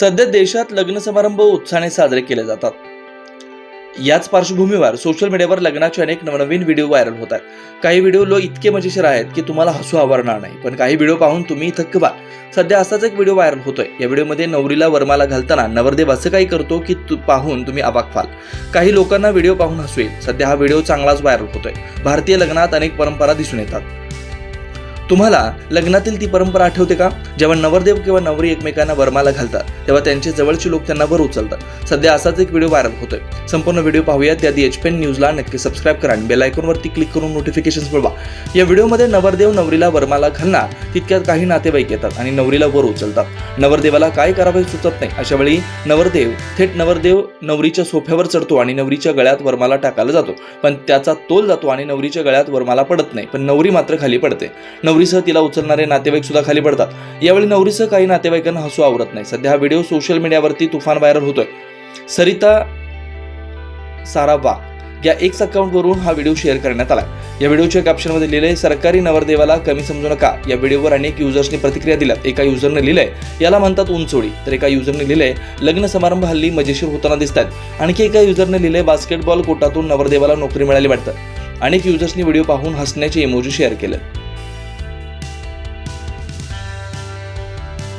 सध्या देशात लग्न समारंभ उत्साहाने साजरे केले जातात. याच पार्श्वभूमीवर सोशल मीडियावर लग्नाचे अनेक नवनवीन व्हिडिओ व्हायरल होत आहेत. काही व्हिडिओ लो इतके मजेशीर आहेत की तुम्हाला हसू आवरणार नाही. पण काही व्हिडिओ पाहून तुम्ही थक्क सध्या असाच एक व्हिडिओ व्हायरल होतोय. या व्हिडिओमध्ये नवरीला वरमाला घालताना नवरदेव असं काही करतो की तु- पाहून तुम्ही अबाक व्हाल. काही लोकांना व्हिडिओ पाहून हसू येईल. सध्या हा व्हिडिओ चांगलाच व्हायरल होतोय. भारतीय लग्नात अनेक परंपरा दिसून येतात. तुम्हाला लग्नातील ती परंपरा आठवते का? जेव्हा नवरदेव किंवा नवरी एकमेकांना वरमाला घालतात तेव्हा त्यांचे जवळचे लोक त्यांना वर उचलतात. सध्या असाच एक व्हिडिओ व्हायरल होतोय. संपूर्ण व्हिडिओ पाहूया त्याआधी एच पेन न्यूजला नक्की सबस्क्राईब करा आणि बेलायकॉनवरती क्लिक करून नोटिफिकेशन मिळवा या व्हिडिओमध्ये नवरदेव नवरीला वरमाला घालणार तितक्यात काही नातेवाईक येतात आणि नवरीला वर उचलतात. नवरदेवाला काय करावे सुचत नाही. अशा वेळी नवरदेव थेट नवरदेव नवरीच्या सोफ्यावर चढतो आणि नवरीच्या गळ्यात वरमाला टाकायला जातो. पण त्याचा तोल जातो आणि नवरीच्या गळ्यात वरमाला पडत नाही. पण नवरी मात्र खाली पडते. नवरीसह तिला उचलणारे नातेवाईक सुद्धा खाली पडतात. यावेळी नवरीसह काही नातेवाईकांना हसू आवरत नाही. सध्या हा व्हिडिओ सोशल मीडियावरती तुफान व्हायरल होतोय. सरिता सारावा या एक्स अकाउंटवरून हा व्हिडिओ शेअर करण्यात आला या व्हिडिओच्या कॅप्शनमध्ये लिहिले सरकारी नवरदेवाला कमी समजू नका. या व्हिडिओवर अनेक युजर्सनी प्रतिक्रिया दिल्यात. एका युजरने लिहिलंय याला म्हणतात उंचोडी तर एका युजरने लिहिलंय लग्न समारंभ हल्ली मजेशीर होताना दिसतात आणखी एका युजरने लिहिले बास्केटबॉल कोटातून नवरदेवाला नोकरी मिळाली वाटतं. अनेक युजर्सनी व्हिडिओ पाहून हसण्याचे इमोजी शेअर केलं